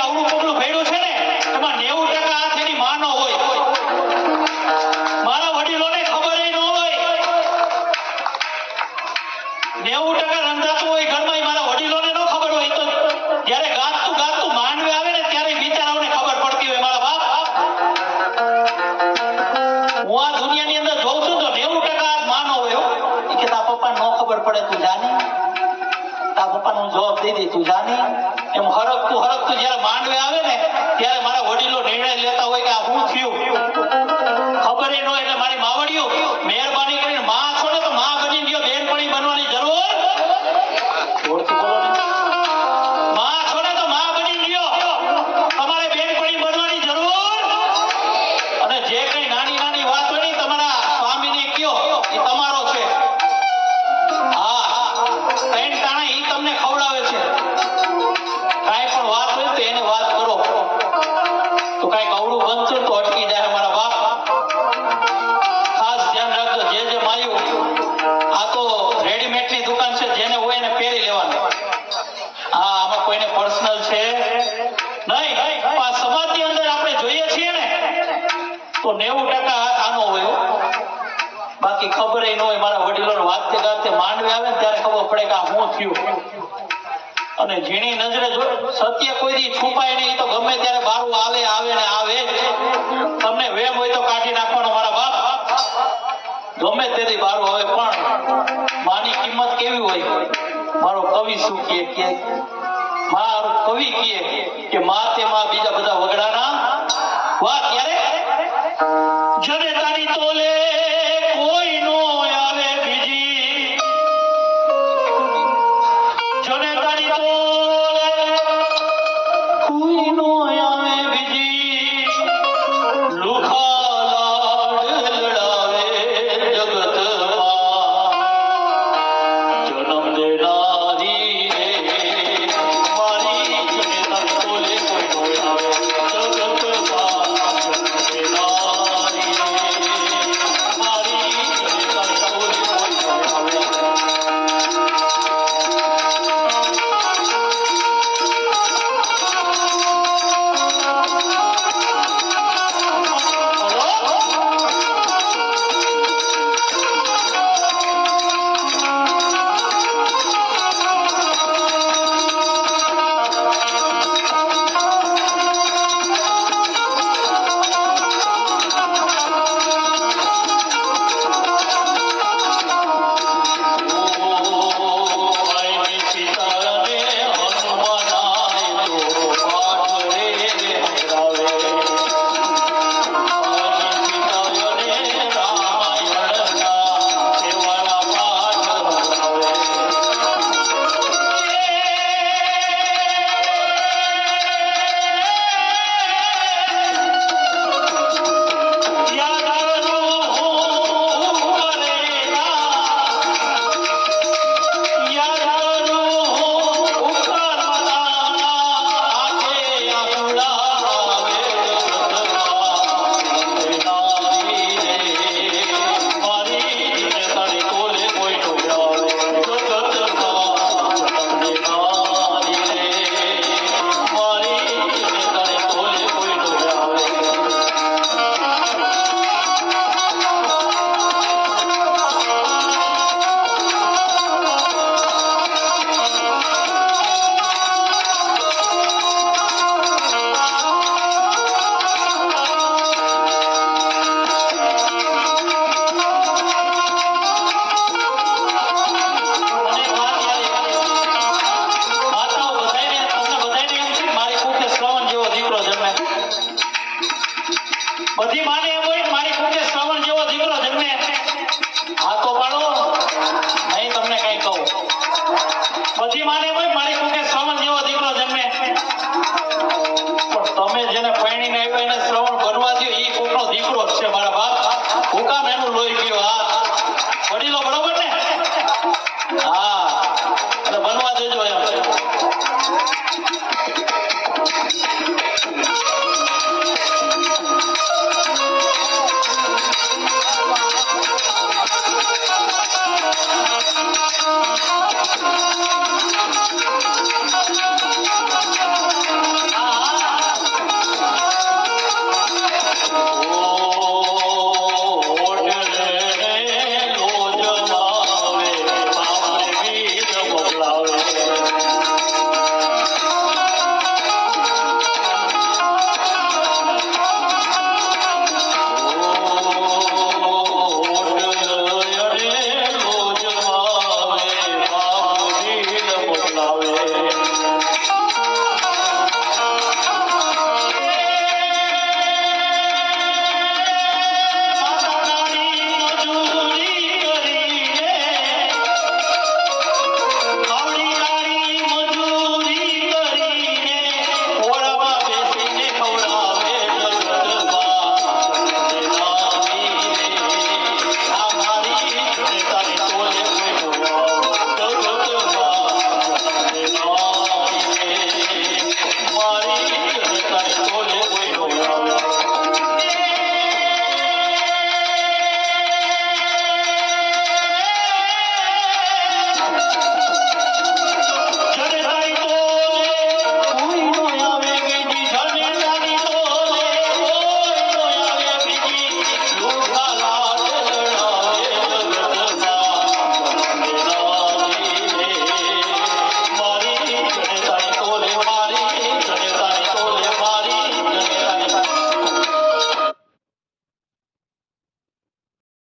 અવળું પગલું ભર્યું છે ને એમાં નેવું હું જવાબ દઈ દઈશ તું જાની? એમ હરકતું હરકતું જયારે માંડવે આવે ને, ત્યારે મારા વડીલો નિર્ણય લેતા હોય કે આ હોય, મારા વડીલો વાત કે માંડવી આવે ત્યારે ખબર પડે કે આ હું થયું. અને ઝીણી નજરે જો સત્ય કોઈથી છુપાય નહીં, તો ગમે ત્યારે બારું આવે આવે ને આવે તમને વેમ હોય તો કાઢી નાખવાનો મારા બાપ. ગમે તેથી બારું આવે, પણ માની કિંમત કેવી હોય? મારો કવિ શું કે મારો કવિ કહે કે મા તે મા બીજા બધા વગડાના. વાહ ક્યારે? જનતાની તોલે